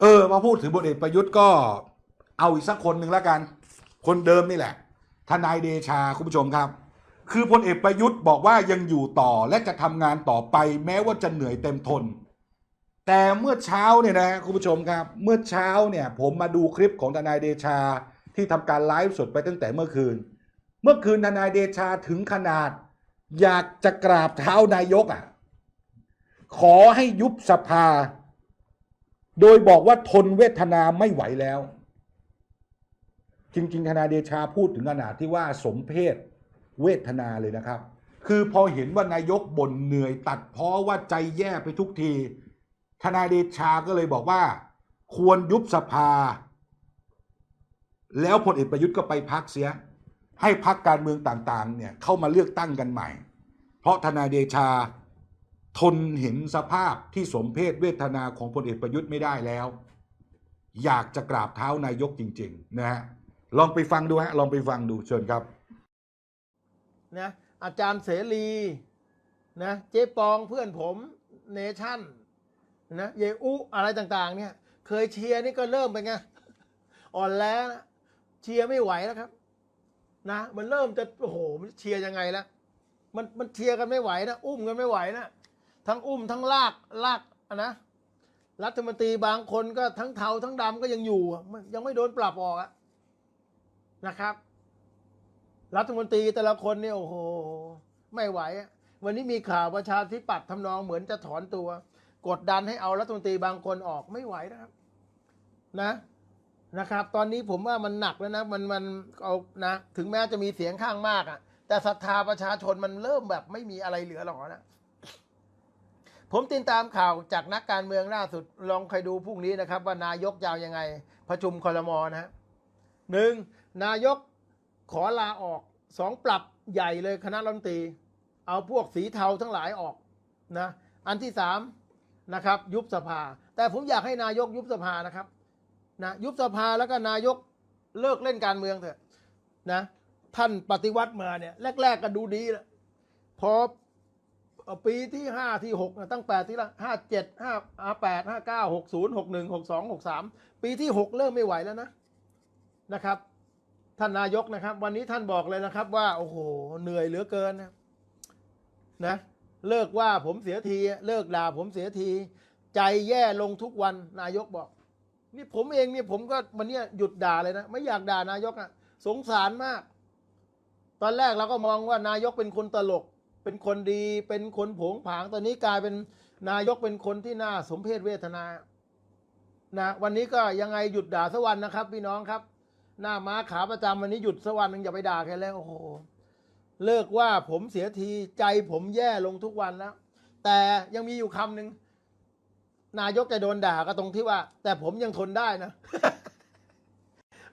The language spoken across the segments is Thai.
เออ มาพูดถึงบทเอกประยุทธ์ก็เอาอีกสักคนหนึ่งแล้วกัน คนเดิมนี่แหละ ทนายเดชาคุณผู้ชมครับ คือพลเอกประยุทธ์บอกว่ายังอยู่ต่อและจะทำงานต่อไปแม้ว่าจะเหนื่อยเต็มทน แต่เมื่อเช้าเนี่ยนะคุณผู้ชมครับ เมื่อเช้าเนี่ย ผมมาดูคลิปของทนายเดชาที่ทำการไลฟ์สดไปตั้งแต่เมื่อคืน เมื่อคืนทนายเดชาถึงขนาด อยากจะกราบเท้านายกอะ ขอให้ยุบสภา โดยบอกว่าทนเวทนาไม่ไหวแล้ว จริงๆทนายเดชาพูดถึงขนาดที่ว่าสมเพศเวทนาเลยนะครับ คือพอเห็นว่านายกบ่นเหนื่อยตัดเพ้อว่าใจแย่ไปทุกทีทนายเดชาก็เลยบอกว่า ควรยุบสภา แล้วพลเอกประยุทธ์ก็ไปพักเสีย ให้พักการเมืองต่างๆเนี่ยเข้ามาเลือกตั้งกันใหม่ เพราะทนายเดชา ทนเห็นสภาพที่สมเพศเวทนาของพลเอกประยุทธ์ไม่ได้แล้ว อยากจะกราบเท้านายกจริง ๆ นะฮะลองไปฟังดูฮะลองไปฟังดูเชิญครับนะอาจารย์เสรีนะเจ๊ปองเพื่อนผมเนชั่นนะเยอุอะไรต่างๆ เนี่ย เคยเชียร์นี่ก็เริ่มไปนไงอ่อนแล้วนะเชียร์ไม่ไหวแล้วครับนะมันเริ่มจะโอ้โหเชียร์ยังไงแล้วมันมันเชียร์กันไม่ไหวนะอุ้มกันไม่ไหวนะ ทั้งอุ้มทั้งลากลากอะนะรัฐมนตรีบางคนก็ทั้งเทาทั้งดำก็ยังอยู่มันยังไม่โดนปรับออกอะนะครับ รัฐมนตรีแต่ละคนเนี่ยโอ้โห ไม่ไหว วันนี้มีข่าวประชาธิปัตย์ทำนองเหมือนจะถอนตัว กดดันให้เอารัฐมนตรีบางคนออกไม่ไหวนะครับนะนะครับ ตอนนี้ผมว่ามันหนักแล้วนะมันมันเอานะถึงแม้จะมีเสียงข้างมากอะ่ะ แต่ศรัทธาประชาชนมันเริ่มแบบไม่มีอะไรเหลือหรอกนะ ผมติดตามข่าวจากนักการเมืองล่าสุดลองใครดูพรุ่งนี้นะครับ ว่านายกยาวยังไงประชุมคอรมอนะฮะหนึ่งนายกขอลาออกสองปรับใหญ่เลยคณะรัฐมนตรี เอาพวกสีเทาทั้งหลายออกนะอันที่สามนะครับ ยุบสภา แต่ผมอยากให้นายกยุบสภานะครับนะยุบสภาแล้วก็นายกเลิกเล่นการเมืองเถอะนะท่านปฏิวัติมาเนี่ยแรก ๆก็ดูดีแล้วพอ ปีที่ห้าที่หกนะตั้งแปดที่ละห้าเจ็ดห้าแปดห้าเก้าหกศูนย์หกหนึ่งหกสองหกสามปีที่หกเริ่มไม่ไหวแล้วนะนะครับ ท่านนายกนะครับ วันนี้ท่านบอกเลยนะครับ ว่าโอ้โหเหนื่อยเหลือเกินนะนะเลิกว่าผมเสียที เลิกด่าผมเสียที ใจแย่ลงทุกวันนายกบอก นี่ผมเองเนี่ยผมก็วันเนี้ยหยุดด่าเลยนะ ไม่อยากด่านายกอะ่ะ สงสารมาก ตอนแรกเราก็มองว่านายกเป็นคนตลก เป็นคนดีเป็นคนผงผางตอนนี้กลายเป็นนายกเป็นคนที่น่าสมเพชเวทนานะวันนี้ก็ยังไงหยุดด่าสักวันนะครับ พี่น้องครับ หน้าม้าขาประจำวันนี้หยุดสักวันหนึ่งอย่าไปด่าแกแล้วโอ้โหเลิกว่าผมเสียทีใจผมแย่ลงทุกวันแล้ว แต่ยังมีอยู่คำหนึ่งนายกจะโดนด่าก็ตรงที่ว่า แต่ผมยังทนได้นะ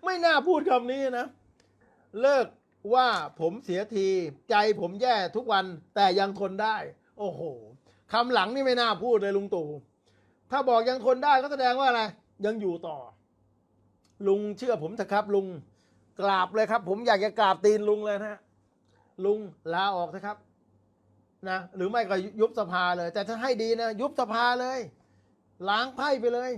ไม่น่าพูดคำนี้นะ เลิก ว่าผมเสียทีใจผมแย่ทุกวันแต่ยังทนได้ โอ้โหคำหลังนี่ไม่น่าพูดเลยลุงตู่ถ้าบอกยังทนได้ก็แสดงว่าอะไร ยังอยู่ต่อ ลุงเชื่อผมเถอะครับ ลุงกราบเลยครับ ผมอยากจะกราบตีนลุงเลยนะฮะลุงลาออกเถอะครับนะหรือไม่ก็ยุบสภาเลย แต่ถ้าให้ดีนะ ยุบสภาเลย ล้างไพ่ไปเลย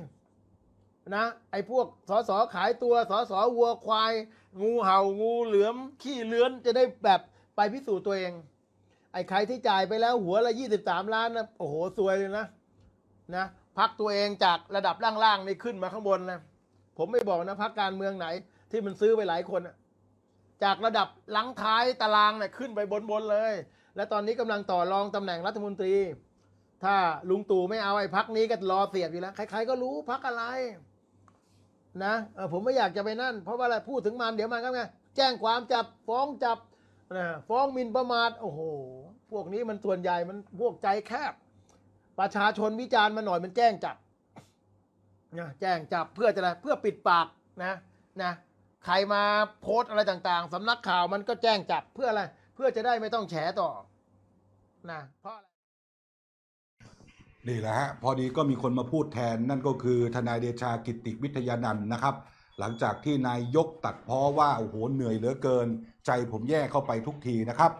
นะไอ้พวกสอสอขายตัวสอสอวัวควาย งูเห่างูเหลือม ขี้เลื้อนจะได้แบบไปพิสูจน์ตัวเอง ไอ้ใครที่จ่ายไปแล้วหัวละยี่สิบสามล้านนะโอ้โหซวยเลยนะนะพักตัวเองจากระดับล่างๆนี่ขึ้นมาข้างบนนะผมไม่บอกนะพักการเมืองไหน ที่มันซื้อไปหลายคนจากระดับหลังท้ายตารางเนี่ยขึ้นไปบนๆเลย และตอนนี้กำลังต่อรองตำแหน่งรัฐมนตรี ถ้าลุงตู่ไม่เอาไอ้พักนี้ก็รอเสียบอยู่แล้วใครๆก็รู้พักอะไร นะผมไม่อยากจะไปนั่น เพราะว่าอะไรพูดถึงมันเดี๋ยวมันก็ไงแจ้งความจับฟ้องจับนะฟ้องหมินประมาทโอ้โห พวกนี้มันส่วนใหญ่มันพวกใจแคบ ประชาชนวิจารณ์มาหน่อยมันแจ้งจับนะแจ้งจับเพื่อจะอะไรเพื่อปิดปากนะนะใครมาโพสอะไรต่างๆสำนักข่าวมันก็แจ้งจับเพื่ออะไร เพื่อจะได้ไม่ต้องแฉต่อนะเพราะอะไร นี่แหละฮะพอดีก็มีคนมาพูดแทนนั่นก็คือทนายเดชากิติวิทยานันท์นะครับ หลังจากที่นายยกตัดพ้อว่าโอ้โหเหนื่อยเหลือเกิน ใจผมแย่เข้าไปทุกทีนะครับ